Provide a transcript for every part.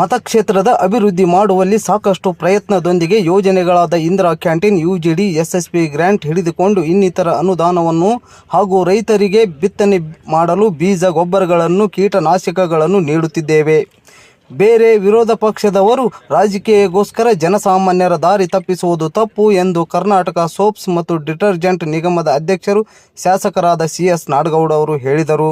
ಮತಕ್ಷೇತ್ರದ ಅಭಿವೃದ್ಧಿ ಮಾಡುವಲ್ಲಿ ಸಾಕಷ್ಟು ಪ್ರಯತ್ನದೊಂದಿಗೆ ಯೋಜನೆಗಳಾದ Indira canteen, UGD, SSP grant ಹಿಡಿದುಕೊಂಡು ಇನ್ನಿತರ ಅನುದಾನವನ್ನು ಹಾಗೂ ರೈತರಿಗೆ ಬಿತ್ತನೆ ಮಾಡಲು ಬೀಜ, ಗೊಬ್ಬರಗಳನ್ನು, ಕೀಟನಾಶಕಗಳನ್ನು ನೀಡುತ್ತಿದ್ದೇವೆ. ಬೇರೆ ವಿರೋಧ ಪಕ್ಷದವರು ರಾಜಕೀಯಗೋಸ್ಕರ ಜನಸಾಮಾನ್ಯರ ದಾರಿ ತಪ್ಪಿಸುವುದು ತಪ್ಪು ಎಂದು ಕರ್ನಾಟಕ ಸೋಪ್ಸ್ ಮತ್ತು ಡಿಟರ್ಜೆಂಟ್ ನಿಗಮದ ಅಧ್ಯಕ್ಷರು ಶಾಸಕರಾದ ಸಿ ಎಸ್ ನಾಡಗೌಡ ಅವರು ಹೇಳಿದರು.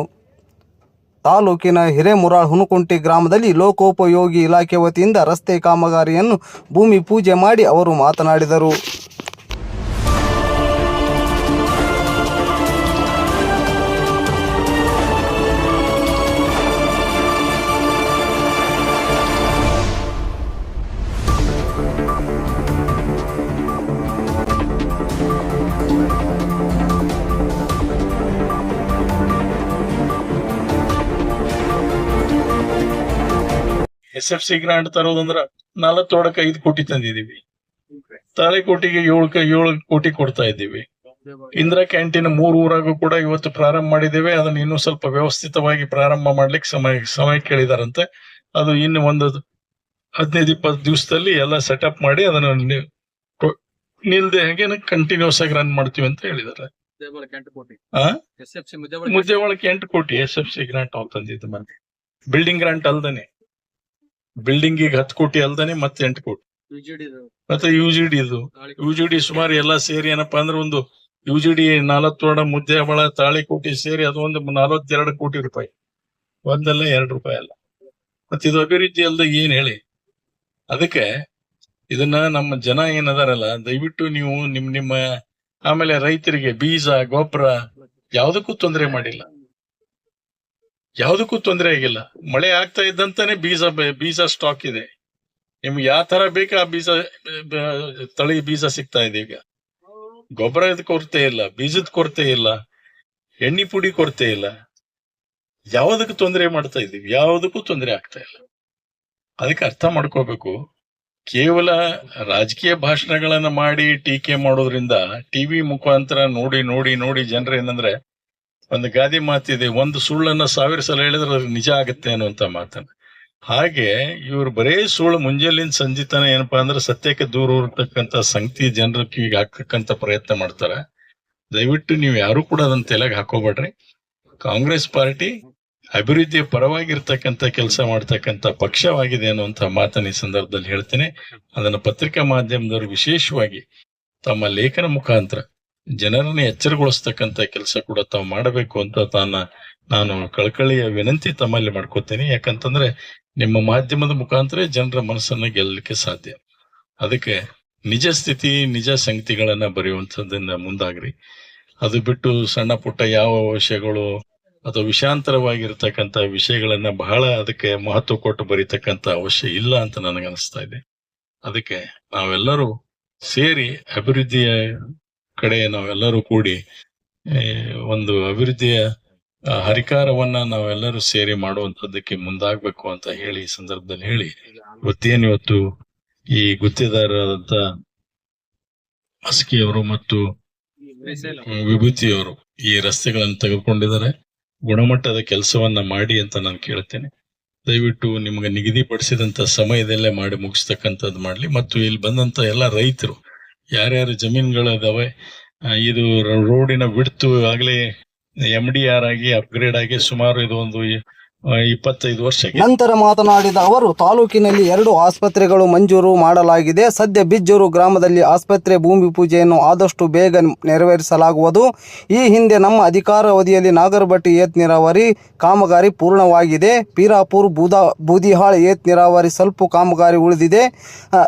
ತಾಲೂಕಿನ ಹಿರೇಮುರಾಳ್ ಹುನಕುಂಟಿ ಗ್ರಾಮದಲ್ಲಿ ಲೋಕೋಪಯೋಗಿ ಇಲಾಖೆ ವತಿಯಿಂದ ರಸ್ತೆ ಕಾಮಗಾರಿಯನ್ನು ಭೂಮಿ ಪೂಜೆ ಮಾಡಿ ಅವರು ಮಾತನಾಡಿದರು. ಎಸ್ ಎಫ್ ಸಿ ಗ್ರಾಂಟ್ ತರೋದಂದ್ರ ನಲವತ್ತೇಳಕ್ಕೆ ಐದು ಕೋಟಿ ತಂದಿದೀವಿ ತಾಳಿಕೋಟಿಗೆ ಏಳು ಏಳು ಕೋಟಿ ಕೊಡ್ತಾ ಇದ್ದೀವಿ. ಇಂದಿರಾ ಕ್ಯಾಂಟೀನ್ ಮೂರು ಊರಾಗೂ ಕೂಡ ಇವತ್ತು ಪ್ರಾರಂಭ ಮಾಡಿದ್ದೇವೆ. ಅದನ್ನ ಇನ್ನೂ ಸ್ವಲ್ಪ ವ್ಯವಸ್ಥಿತವಾಗಿ ಪ್ರಾರಂಭ ಮಾಡ್ಲಿಕ್ಕೆ ಸಮಯ ಸಮಯ ಕೇಳಿದಾರಂತೆ. ಅದು ಇನ್ನು ಒಂದು ಹದಿನೈದು ಇಪ್ಪತ್ತು ದಿವಸದಲ್ಲಿ ಎಲ್ಲ ಸೆಟಪ್ ಮಾಡಿ ಅದನ್ನ ನಿಲ್ದೆ ಹಾಗೆ ಕಂಟಿನ್ಯೂಸ್ ಆಗಿ ರನ್ ಮಾಡ್ತೀವಿ ಅಂತ ಹೇಳಿದ್ದಾರೆ ಮುದ್ದೇಬಾಳಕ್ಕೆ ಎಂಟು ಕೋಟಿ? ಎಸ್ ಎಫ್ ಸಿ ಮುದ್ದೆ ಒಳಗೆ ಎಂಟು ಕೋಟಿ ಎಸ್ ಎಫ್ ಸಿ ಗ್ರಾಂಟ್ ಅವ್ರು ತಂದಿದ್ದು ಮತ್ತೆ. Building grant ಅಲ್ದೇನೆ. ಬಿಲ್ಡಿಂಗ್ಗೆ ಹತ್ತು ಕೋಟಿ ಅಲ್ದಾನೆ ಮತ್ತೆ ಎಂಟು ಕೋಟಿ. ಮತ್ತೆ ಯು ಜಿ ಡಿ ಇದು ತಾಳಿಕೋಟೆ. ಯು ಜಿ ಡಿ ಸುಮಾರು ಎಲ್ಲಾ ಸೇರಿ ಏನಪ್ಪಾ ಅಂದ್ರೆ ಒಂದು ಯು ಜಿ ಡಿ ಒಳ ತಾಳಿ ಕೋಟಿ ಸೇರಿ ಅದು ಒಂದು ನಲವತ್ತೆರಡು ಕೋಟಿ ರೂಪಾಯಿ. ಒಂದಲ್ಲ ಎರಡು ರೂಪಾಯಿ ಅಲ್ಲ. ಮತ್ತೆ ಇದು ಅಭಿವೃದ್ಧಿ ಅಲ್ದ ಏನ್ ಹೇಳಿ? ಅದಕ್ಕೆ ಇದನ್ನ ನಮ್ಮ ಜನ ಏನದಾರಲ್ಲ ದಯವಿಟ್ಟು ನೀವು ನಿಮ್ ನಿಮ್ಮ ಆಮೇಲೆ ರೈತರಿಗೆ ಬೀಜ ಗೊಬ್ಬರ ಯಾವುದಕ್ಕೂ ತೊಂದರೆ ಮಾಡಿಲ್ಲ. ಯಾವುದಕ್ಕೂ ತೊಂದರೆ ಆಗಿಲ್ಲ. ಮಳೆ ಆಗ್ತಾ ಇದ್ದಂತಾನೆ ಬೀಜ ಬೀಜ ಸ್ಟಾಕ್ ಇದೆ. ನಿಮ್ಗೆ ಯಾವ ತರ ಬೇಕು ಆ ಬೀಜ ತಳಿ ಬೀಜ ಸಿಗ್ತಾ ಇದೆ ಈಗ. ಗೊಬ್ಬರದ ಕೊರತೆ ಇಲ್ಲ, ಬೀಜದ ಕೊರತೆ ಇಲ್ಲ, ಎಣ್ಣೆ ಪುಡಿ ಕೊರತೆ ಇಲ್ಲ. ಯಾವುದಕ್ಕೂ ತೊಂದರೆ ಮಾಡ್ತಾ ಇದ್ದೀವಿ. ಯಾವುದಕ್ಕೂ ತೊಂದರೆ ಆಗ್ತಾ ಇಲ್ಲ. ಅದಕ್ಕೆ ಅರ್ಥ ಮಾಡ್ಕೋಬೇಕು. ಕೇವಲ ರಾಜಕೀಯ ಭಾಷಣಗಳನ್ನ ಮಾಡಿ ಟೀಕೆ ಮಾಡೋದ್ರಿಂದ ಟಿವಿ ಮುಖಾಂತರ ನೋಡಿ ನೋಡಿ ನೋಡಿ ಜನರು ಏನಂದ್ರೆ ಒಂದು ಗಾದೆ ಮಾತಿದೆ, ಒಂದು ಸುಳ್ಳನ್ನ ಸಾವಿರ ಸಲ ಹೇಳಿದ್ರೆ ಅದು ನಿಜ ಆಗುತ್ತೆ ಅನ್ನುವಂತ ಮಾತನ್ನ. ಹಾಗೆ ಇವ್ರು ಬರೇ ಸುಳ್ಳು ಮುಂಜಾಲಿನ ಸಂಜಿತನ ಏನಪ್ಪಾ ಅಂದ್ರೆ ಸತ್ಯಕ್ಕೆ ದೂರ ಇರ್ತಕ್ಕಂತ ಸಂಗತಿ ಜನರ ಕಿವಿಗೆ ಹಾಕಕ್ಕಂತ ಪ್ರಯತ್ನ ಮಾಡ್ತಾರೆ. ದಯವಿಟ್ಟು ನೀವು ಯಾರು ಕೂಡ ಅದನ್ನ ತಲೆಗೆ ಹಾಕೋಬೇಡ್ರಿ. ಕಾಂಗ್ರೆಸ್ ಪಾರ್ಟಿ ಅಭಿವೃದ್ಧಿಯ ಪರವಾಗಿರ್ತಕ್ಕಂಥ ಕೆಲಸ ಮಾಡ್ತಕ್ಕಂಥ ಪಕ್ಷವಾಗಿದೆ ಅನ್ನುವಂತ ಮಾತನ್ನ ಈ ಸಂದರ್ಭದಲ್ಲಿ ಹೇಳ್ತೇನೆ. ಅದನ್ನ ಪತ್ರಿಕಾ ಮಾಧ್ಯಮದವರು ವಿಶೇಷವಾಗಿ ತಮ್ಮ ಲೇಖನ ಮುಖಾಂತರ ಜನರನ್ನ ಎಚ್ಚರಗೊಳಿಸ್ತಕ್ಕಂತ ಕೆಲಸ ಕೂಡ ತಾವು ಮಾಡಬೇಕು ಅಂತ ತಾನ ನಾನು ಕಳಕಳಿಯ ವಿನಂತಿ ತಮ್ಮಲ್ಲಿ ಮಾಡ್ಕೋತೇನೆ. ಯಾಕಂತಂದ್ರೆ ನಿಮ್ಮ ಮಾಧ್ಯಮದ ಮುಖಾಂತರ ಜನರ ಮನಸ್ಸನ್ನ ಗೆಲ್ಲಲಿಕ್ಕೆ ಸಾಧ್ಯ. ಅದಕ್ಕೆ ನಿಜ ಸ್ಥಿತಿ, ನಿಜ ಸಂಗತಿಗಳನ್ನ ಬರೆಯುವಂಥದ್ದನ್ನ ಮುಂದಾಗ್ರಿ. ಅದು ಬಿಟ್ಟು ಸಣ್ಣ ಪುಟ್ಟ ಯಾವ ವಿಷಯಗಳು ಅಥವಾ ವಿಷಾಂತರವಾಗಿರ್ತಕ್ಕಂಥ ವಿಷಯಗಳನ್ನ ಬಹಳ ಅದಕ್ಕೆ ಮಹತ್ವ ಕೊಟ್ಟು ಬರೀತಕ್ಕಂಥ ಅವಶ್ಯ ಇಲ್ಲ ಅಂತ ನನಗನ್ನಿಸ್ತಾ ಇದೆ. ಅದಕ್ಕೆ ನಾವೆಲ್ಲರೂ ಸೇರಿ ಅಭಿವೃದ್ಧಿಯ ಕಡೆ ನಾವೆಲ್ಲರೂ ಕೂಡಿ ಒಂದು ಅಭಿವೃದ್ಧಿಯ ಹರಿಕಾರವನ್ನ ನಾವೆಲ್ಲರೂ ಸೇರಿ ಮಾಡುವಂತದ್ದಕ್ಕೆ ಮುಂದಾಗ್ಬೇಕು ಅಂತ ಹೇಳಿ ಈ ಸಂದರ್ಭದಲ್ಲಿ ಹೇಳಿ ಇವತ್ತೇನು ಇವತ್ತು ಈ ಗುತ್ತಿದಾರರಾದಂತ ಹಸ್ಕಿಯವರು ಮತ್ತು ವಿಭೂತಿಯವರು ಈ ರಸ್ತೆಗಳನ್ನು ತೆಗೆದುಕೊಂಡಿದ್ದಾರೆ. ಗುಣಮಟ್ಟದ ಕೆಲಸವನ್ನ ಮಾಡಿ ಅಂತ ನಾನು ಕೇಳ್ತೇನೆ. ದಯವಿಟ್ಟು ನಿಮಗೆ ನಿಗದಿಪಡಿಸಿದಂತ ಸಮಯದಲ್ಲೇ ಮಾಡಿ, ಮುಗಿಸ್ತಕ್ಕಂಥದ್ದು ಮಾಡ್ಲಿ. ಮತ್ತು ಇಲ್ಲಿ ಬಂದಂತ ಎಲ್ಲ ರೈತರು ಯಾರ್ಯಾರು ಜಮೀನ್ಗಳು ಅದಾವೆ ಇದು ರೋಡಿನ ಬಿಡ್ತು ಆಗ್ಲೇ ಎಂ ಡಿ ಆರ್ ಆಗಿ ಅಪ್ಗ್ರೇಡ್ ಆಗಿ ಸುಮಾರು ಇದು ಒಂದು ಇಪ್ಪತ್ತೈದು ವರ್ಷ. ನಂತರ ಮಾತನಾಡಿದ ಅವರು ತಾಲೂಕಿನಲ್ಲಿ ಎರಡು ಆಸ್ಪತ್ರೆಗಳು ಮಂಜೂರು ಮಾಡಲಾಗಿದೆ. ಸದ್ಯ ಬಿಜ್ಜೂರು ಗ್ರಾಮದಲ್ಲಿ ಆಸ್ಪತ್ರೆ ಭೂಮಿ ಪೂಜೆಯನ್ನು ಆದಷ್ಟು ಬೇಗ ನೆರವೇರಿಸಲಾಗುವುದು. ಈ ಹಿಂದೆ ನಮ್ಮ ಅಧಿಕಾರಾವಧಿಯಲ್ಲಿ ನಾಗರಬಟ್ಟಿ ಏತ್ ನೀರಾವರಿ ಕಾಮಗಾರಿ ಪೂರ್ಣವಾಗಿದೆ. ಪೀರಾಪುರ್ ಬೂದಾ ಬೂದಿಹಾಳ್ ಏತ್ ನೀರಾವರಿ ಸ್ವಲ್ಪ ಕಾಮಗಾರಿ ಉಳಿದಿದೆ.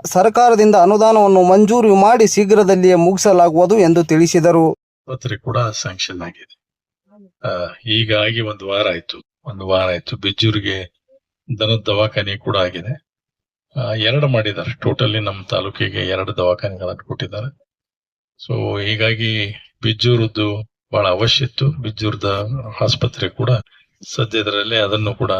ಸರ್ಕಾರದಿಂದ ಅನುದಾನವನ್ನು ಮಂಜೂರು ಮಾಡಿ ಶೀಘ್ರದಲ್ಲಿಯೇ ಮುಗಿಸಲಾಗುವುದು ಎಂದು ತಿಳಿಸಿದರು. ಆಸ್ಪತ್ರೆ ಕೂಡ ಸ್ಯಾಂಕ್ಷನ್ ಆಗಿದೆ. ಆ, ಹೀಗಾಗಿ ಒಂದು ವಾರ ಆಯ್ತು. ಒಂದು ವಾರ ಆಯ್ತು. ಬಿಜ್ಜೂರಿಗೆ ದನದ ದವಾಖಾನೆ ಕೂಡ ಆಗಿದೆ. ಎರಡು ಮಾಡಿದ್ದಾರೆ. ಟೋಟಲಿ ನಮ್ಮ ತಾಲೂಕಿಗೆ ಎರಡು ದವಾಖಾನೆಗಳನ್ನು ಕೊಟ್ಟಿದ್ದಾರೆ. ಸೊ ಹೀಗಾಗಿ ಬಿಜ್ಜೂರದ್ದು ಬಹಳ ಅವಶ್ಯ ಇತ್ತು. ಬಿಜ್ಜೂರದ ಆಸ್ಪತ್ರೆ ಕೂಡ ಸದ್ಯದರಲ್ಲೇ ಅದನ್ನು ಕೂಡ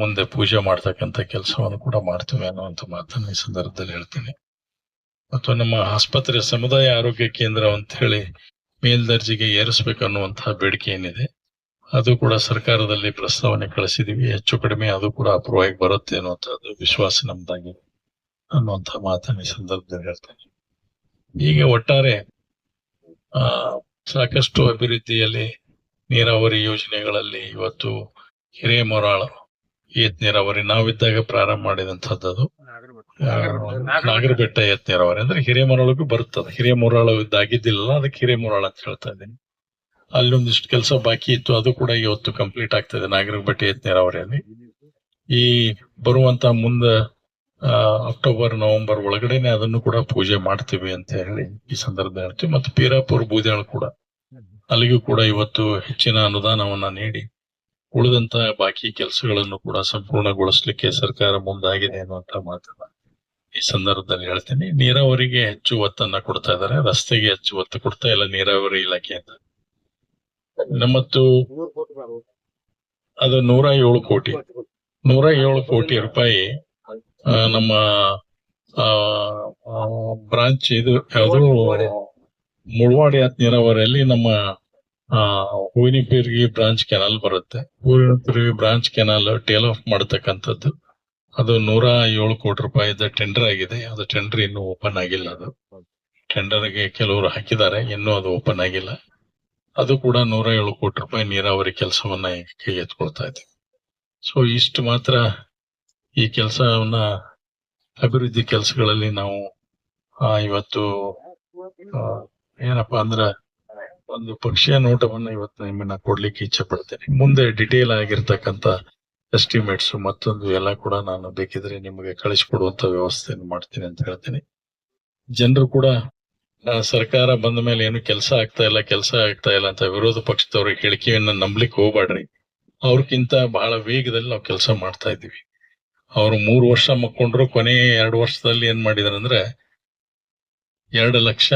ಮುಂದೆ ಪೂಜೆ ಮಾಡ್ತಕ್ಕಂತ ಕೆಲಸವನ್ನು ಕೂಡ ಮಾಡ್ತೇವೆ ಅನ್ನುವಂಥ ಮಾತನ್ನು ಈ ಸಂದರ್ಭದಲ್ಲಿ ಹೇಳ್ತೀನಿ. ಮತ್ತು ನಮ್ಮ ಆಸ್ಪತ್ರೆ ಸಮುದಾಯ ಆರೋಗ್ಯ ಕೇಂದ್ರ ಅಂತ ಹೇಳಿ ಮೇಲ್ದರ್ಜೆಗೆ ಏರಿಸಬೇಕು ಅನ್ನುವಂತಹ ಬೇಡಿಕೆ ಏನಿದೆ? ಅದು ಕೂಡ ಸರ್ಕಾರದಲ್ಲಿ ಪ್ರಸ್ತಾವನೆ ಕಳಿಸಿದೀವಿ. ಹೆಚ್ಚು ಕಡಿಮೆ ಅದು ಕೂಡ ಅಪ್ರೂವ್ ಆಗಿ ಬರುತ್ತೆ ಅನ್ನುವಂಥದ್ದು ವಿಶ್ವಾಸ ನಮ್ದಾಗಿದೆ ಅನ್ನುವಂಥ ಮಾತನ್ನ ಈ ಸಂದರ್ಭದಲ್ಲಿ ಹೇಳ್ತೇನೆ ಈಗ ಒಟ್ಟಾರೆ ಆ ಸಾಕಷ್ಟು ಅಭಿವೃದ್ಧಿಯಲ್ಲಿ ನೀರಾವರಿ ಯೋಜನೆಗಳಲ್ಲಿ ಇವತ್ತು ಹಿರೇಮೊರಾಳ ಏತ್ ನೀರಾವರಿ ನಾವಿದ್ದಾಗ ಪ್ರಾರಂಭ ಮಾಡಿದಂಥದ್ದು ನಾಗರಬೆಟ್ಟ. ಏತ್ ನೀರಾವರಿ ಅಂದ್ರೆ ಹಿರೇಮೊರಾಳಗೂ ಬರುತ್ತದೆ. ಹಿರೇಮೊರಾಳ ಇದ್ದಾಗಿದ್ದಿಲ್ಲ ಅದಕ್ಕೆ ಹಿರೇಮೊರಾಳ ಅಂತ ಹೇಳ್ತಾ ಇದ್ದೀನಿ. ಅಲ್ಲೊಂದಿಷ್ಟು ಕೆಲಸ ಬಾಕಿ ಇತ್ತು, ಅದು ಕೂಡ ಇವತ್ತು ಕಂಪ್ಲೀಟ್ ಆಗ್ತದೆ ನಾಗರಬೆಟ್ಟ ಏತ್ ನೀರಾವರಿಯಲ್ಲಿ. ಈ ಬರುವಂತ ಮುಂದ ಅಕ್ಟೋಬರ್ ನವೆಂಬರ್ ಒಳಗಡೆನೆ ಅದನ್ನು ಕೂಡ ಪೂಜೆ ಮಾಡ್ತೀವಿ ಅಂತ ಹೇಳಿ ಈ ಸಂದರ್ಭದಲ್ಲಿ ಹೇಳ್ತೀವಿ. ಮತ್ತು ಪೀರಾಪುರ, ಬೂದಿಯಾಳ ಕೂಡ ಅಲ್ಲಿಗೂ ಕೂಡ ಇವತ್ತು ಹೆಚ್ಚಿನ ಅನುದಾನವನ್ನ ನೀಡಿ, ಉಳಿದಂತ ಬಾಕಿ ಕೆಲಸಗಳನ್ನು ಕೂಡ ಸಂಪೂರ್ಣಗೊಳಿಸಲಿಕ್ಕೆ ಸರ್ಕಾರ ಮುಂದಾಗಿದೆ ಅನ್ನುವಂತ ಮಾತನ್ನ ಈ ಸಂದರ್ಭದಲ್ಲಿ ಹೇಳ್ತೀನಿ. ನೀರಾವರಿಗೆ ಹೆಚ್ಚು ಒತ್ತನ್ನ ಕೊಡ್ತಾ ಇದ್ದಾರೆ. ರಸ್ತೆಗೆ ಹೆಚ್ಚು ಒತ್ತು ಕೊಡ್ತಾ ಇಲ್ಲ ನೀರಾವರಿ ಇಲಾಖೆಯಿಂದ ಮತ್ತು ಅದು ನೂರ ಏಳು ಕೋಟಿ. ನೂರ ಏಳು ಕೋಟಿ ರೂಪಾಯಿ ನಮ್ಮ ಬ್ರಾಂಚ್ ಇದು, ಯಾವುದು? ಮುಳವಾಡಿ ಹತ್ ನೀರಾವರಿಯಲ್ಲಿ ನಮ್ಮ ಹೂವಿನಪೇರಿಗೆ ಬ್ರಾಂಚ್ ಕೆನಾಲ್ ಬರುತ್ತೆ. ಹೂವಿನಪೇರಿಗೆ ಬ್ರಾಂಚ್ ಕೆನಾಲ್ ಟೇಲ್ ಆಫ್ ಮಾಡತಕ್ಕಂಥದ್ದು. ಅದು ನೂರ ಏಳು ಕೋಟಿ ರೂಪಾಯಿದ ಟೆಂಡರ್ ಆಗಿದೆ. ಅದು ಟೆಂಡರ್ ಇನ್ನೂ ಓಪನ್ ಆಗಿಲ್ಲ ಅದು. ಟೆಂಡರ್ಗೆ ಕೆಲವರು ಹಾಕಿದ್ದಾರೆ, ಇನ್ನೂ ಅದು ಓಪನ್ ಆಗಿಲ್ಲ. ಅದು ಕೂಡ ನೂರ ಏಳು ಕೋಟಿ ರೂಪಾಯಿ ನೀರಾವರಿ ಕೆಲಸವನ್ನ ಕೈಗೆತ್ಕೊಳ್ತಾ ಇದೆ. ಸೊ ಇಷ್ಟು ಮಾತ್ರ. ಈ ಕೆಲಸವನ್ನ ಅಭಿವೃದ್ಧಿ ಕೆಲಸಗಳಲ್ಲಿ ನಾವು ಆ, ಇವತ್ತು ಏನಪ್ಪಾ ಅಂದ್ರ ಒಂದು ಪಕ್ಷಿಯ ನೋಟವನ್ನ ಇವತ್ತು ನಿಮ್ಮನ್ನ ಕೊಡ್ಲಿಕ್ಕೆ ಇಚ್ಛೆ ಪಡ್ತೇನೆ. ಮುಂದೆ ಡಿಟೇಲ್ ಆಗಿರ್ತಕ್ಕಂತ ಎಸ್ಟಿಮೇಟ್ಸ್ ಮತ್ತೊಂದು ಎಲ್ಲ ಕೂಡ ನಾನು ಬೇಕಿದ್ರೆ ನಿಮಗೆ ಕಳಿಸ್ಕೊಡುವಂತ ವ್ಯವಸ್ಥೆಯನ್ನು ಮಾಡ್ತೀನಿ ಅಂತ ಹೇಳ್ತೀನಿ. ಜನರು ಕೂಡ ಸರ್ಕಾರ ಬಂದ ಮೇಲೆ ಏನು ಕೆಲಸ ಆಗ್ತಾ ಇಲ್ಲ, ಕೆಲಸ ಆಗ್ತಾ ಇಲ್ಲ ಅಂತ ವಿರೋಧ ಪಕ್ಷದವ್ರ ಹೇಳಿಕೆಯನ್ನ ನಂಬಲಿಕ್ಕೆ ಹೋಗ್ಬೇಡ್ರಿ ಅವ್ರಕ್ಕಿಂತ ಬಹಳ ವೇಗದಲ್ಲಿ ನಾವು ಕೆಲಸ ಮಾಡ್ತಾ ಇದ್ದೀವಿ. ಅವರು ಮೂರು ವರ್ಷ ಮಕ್ಕೊಂಡ್ರು, ಕೊನೆ ಎರಡು ವರ್ಷದಲ್ಲಿ ಏನ್ ಮಾಡಿದಾರಂದ್ರೆ ಎರಡು ಲಕ್ಷ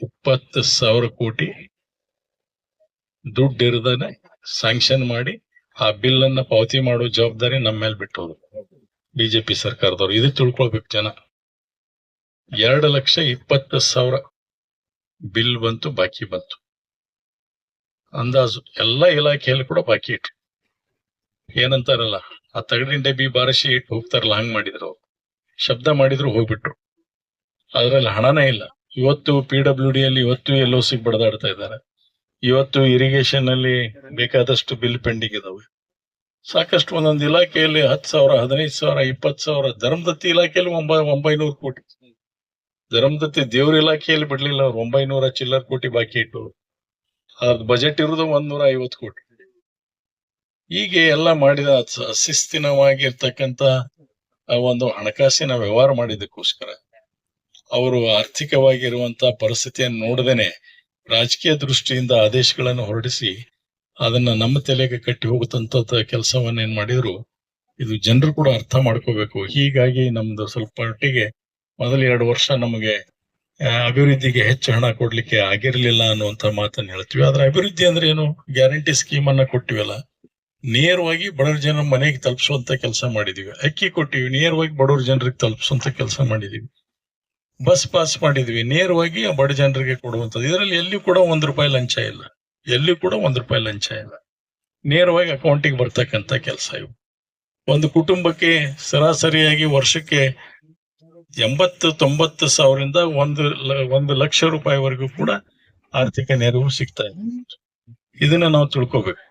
ಇಪ್ಪತ್ತು ಸಾವಿರ ಕೋಟಿ ದುಡ್ಡು ಇರದನೆ ಸ್ಯಾಂಕ್ಷನ್ ಮಾಡಿ ಆ ಬಿಲ್ ಅನ್ನ ಪಾವತಿ ಮಾಡೋ ಜವಾಬ್ದಾರಿ ನಮ್ಮ ಮೇಲೆ ಬಿಟ್ಟೋದು ಬಿಜೆಪಿ ಸರ್ಕಾರದವ್ರು. ಇದು ತಿಳ್ಕೊಳ್ಬೇಕು ಜನ. ಎರಡು ಲಕ್ಷ ಇಪ್ಪತ್ತು ಸಾವಿರ ಬಿಲ್ ಬಂತು, ಬಾಕಿ ಬಂತು. ಅಂದಾಜು ಎಲ್ಲ ಇಲಾಖೆಯಲ್ಲಿ ಕೂಡ ಬಾಕಿ ಇಟ್ರು. ಏನಂತಾರಲ್ಲ, ಆ ತಗಡಿನ ಡಬ್ಬಿ ಬಾರಿಸಿ ಇಟ್ಟು ಹೋಗ್ತಾರಲ್ಲ, ಹಂಗ್ ಮಾಡಿದ್ರು. ಅವ್ರು ಶಬ್ದ ಮಾಡಿದ್ರು, ಹೋಗ್ಬಿಟ್ರು. ಅದ್ರಲ್ಲಿ ಹಣನೇ ಇಲ್ಲ. ಇವತ್ತು ಪಿ ಡಬ್ಲ್ಯೂ ಡಿ ಅಲ್ಲಿ ಇವತ್ತು ಎಲ್ ಸಿಗ್ ಸಿ ಬಡದಾಡ್ತಾ ಇದ್ದಾರೆ. ಇವತ್ತು ಇರಿಗೇಷನ್ ಅಲ್ಲಿ ಬೇಕಾದಷ್ಟು ಬಿಲ್ ಪೆಂಡಿಂಗ್ ಇದಾವೆ. ಸಾಕಷ್ಟು ಒಂದೊಂದು ಇಲಾಖೆಯಲ್ಲಿ ಹತ್ತು ಸಾವಿರ, ಹದಿನೈದು ಸಾವಿರ, ಇಪ್ಪತ್ತು ಸಾವಿರ, ಧರ್ಮದತ್ತಿ ಇಲಾಖೆಯಲ್ಲಿ ಒಂಬ, ಒಂಬೈನೂರು ಕೋಟಿ. ಧರ್ಮದತ್ತಿ ದೇವ್ರ ಇಲಾಖೆಯಲ್ಲಿ ಬಿಡ್ಲಿಲ್ಲ ಅವ್ರು ಒಂಬೈನೂರ ಚಿಲ್ಲರ್ ಕೋಟಿ ಬಾಕಿ ಇಟ್ಟು. ಅದ್ ಬಜೆಟ್ ಇರೋದು ಒಂದ್ನೂರ ಐವತ್ತು ಕೋಟಿ. ಹೀಗೆ ಎಲ್ಲ ಮಾಡಿದ ಅಶಿಸ್ತಿನವಾಗಿರ್ತಕ್ಕಂತ ಒಂದು ಹಣಕಾಸಿನ ವ್ಯವಹಾರ ಮಾಡಿದ್ದಕ್ಕೋಸ್ಕರ, ಅವರು ಆರ್ಥಿಕವಾಗಿರುವಂತ ಪರಿಸ್ಥಿತಿಯನ್ನು ನೋಡದೇನೆ ರಾಜಕೀಯ ದೃಷ್ಟಿಯಿಂದ ಆದೇಶಗಳನ್ನು ಹೊರಡಿಸಿ ಅದನ್ನ ನಮ್ಮ ತಲೆಗೆ ಕಟ್ಟಿ ಹೋಗುತ್ತಂತ ಕೆಲಸವನ್ನ ಏನ್ ಮಾಡಿದ್ರು, ಇದು ಜನರು ಕೂಡ ಅರ್ಥ ಮಾಡ್ಕೋಬೇಕು. ಹೀಗಾಗಿ ನಮ್ದು ಸ್ವಲ್ಪ ಮಟ್ಟಿಗೆ ಮೊದಲ ಎರಡು ವರ್ಷ ನಮಗೆ ಅಭಿವೃದ್ಧಿಗೆ ಹೆಚ್ಚು ಹಣ ಕೊಡ್ಲಿಕ್ಕೆ ಆಗಿರ್ಲಿಲ್ಲ ಅನ್ನುವಂತ ಮಾತನ್ನ ಹೇಳ್ತೀವಿ. ಆದ್ರೆ ಅಭಿವೃದ್ಧಿ ಅಂದ್ರೆ ಏನು? ಗ್ಯಾರಂಟಿ ಸ್ಕೀಮ್ ಅನ್ನ ಕೊಟ್ಟಿವಲ್ಲ. ನೇರವಾಗಿ ಬಡವರ ಜನ ಮನೆಗೆ ತಲುಪಿಸುವಂತ ಕೆಲಸ ಮಾಡಿದೀವಿ. ಅಕ್ಕಿ ಕೊಟ್ಟಿವಿ, ನೇರವಾಗಿ ಬಡವರ ಜನರಿಗೆ ತಲುಪಿಸುವಂತ ಕೆಲಸ ಮಾಡಿದೀವಿ. ಬಸ್ ಪಾಸ್ ಮಾಡಿದ್ವಿ, ನೇರವಾಗಿ ಆ ಬಡ ಜನರಿಗೆ ಕೊಡುವಂತದ್ದು ಇದರಲ್ಲಿ ಎಲ್ಲಿ ಕೂಡ ಒಂದ್ ರೂಪಾಯಿ ಲಂಚ ಇಲ್ಲ. ಎಲ್ಲಿ ಕೂಡ ಒಂದ್ ರೂಪಾಯಿ ಲಂಚ ಇಲ್ಲ. ನೇರವಾಗಿ ಅಕೌಂಟಿಗೆ ಬರ್ತಕ್ಕಂಥ ಕೆಲಸ ಇವು. ಒಂದು ಕುಟುಂಬಕ್ಕೆ ಸರಾಸರಿಯಾಗಿ ವರ್ಷಕ್ಕೆ ಎಂಬತ್ತು ತೊಂಬತ್ತು ಸಾವಿರದಿಂದ ಒಂದು ಒಂದು ಲಕ್ಷ ರೂಪಾಯಿವರೆಗೂ ಕೂಡ ಆರ್ಥಿಕ ನೆರವು ಸಿಗ್ತಾ ಇದೆ. ಇದನ್ನ ನಾವು ತಿಳ್ಕೊಬೇಕು.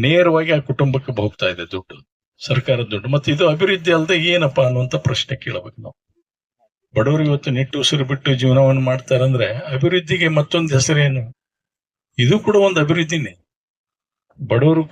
ನೇರವಾಗಿ ಆ ಕುಟುಂಬಕ್ಕೆ ಹೋಗ್ತಾ ಇದೆ ದುಡ್ಡು, ಸರ್ಕಾರದ ದುಡ್ಡು. ಮತ್ತೆ ಇದು ಅಭಿವೃದ್ಧಿ ಅಲ್ಲದೆ ಏನಪ್ಪಾ ಅನ್ನುವಂತ ಪ್ರಶ್ನೆ ಕೇಳಬೇಕು ನಾವು. ಬಡವರು ಇವತ್ತು ನಿಟ್ಟು ಉಸಿರು ಬಿಟ್ಟು ಜೀವನವನ್ನು ಮಾಡ್ತಾರಂದ್ರೆ ಅಭಿವೃದ್ಧಿಗೆ ಮತ್ತೊಂದು ಹೆಸರೇನು? ಇದು ಕೂಡ ಒಂದು ಅಭಿವೃದ್ಧಿನೇ. ಬಡವರು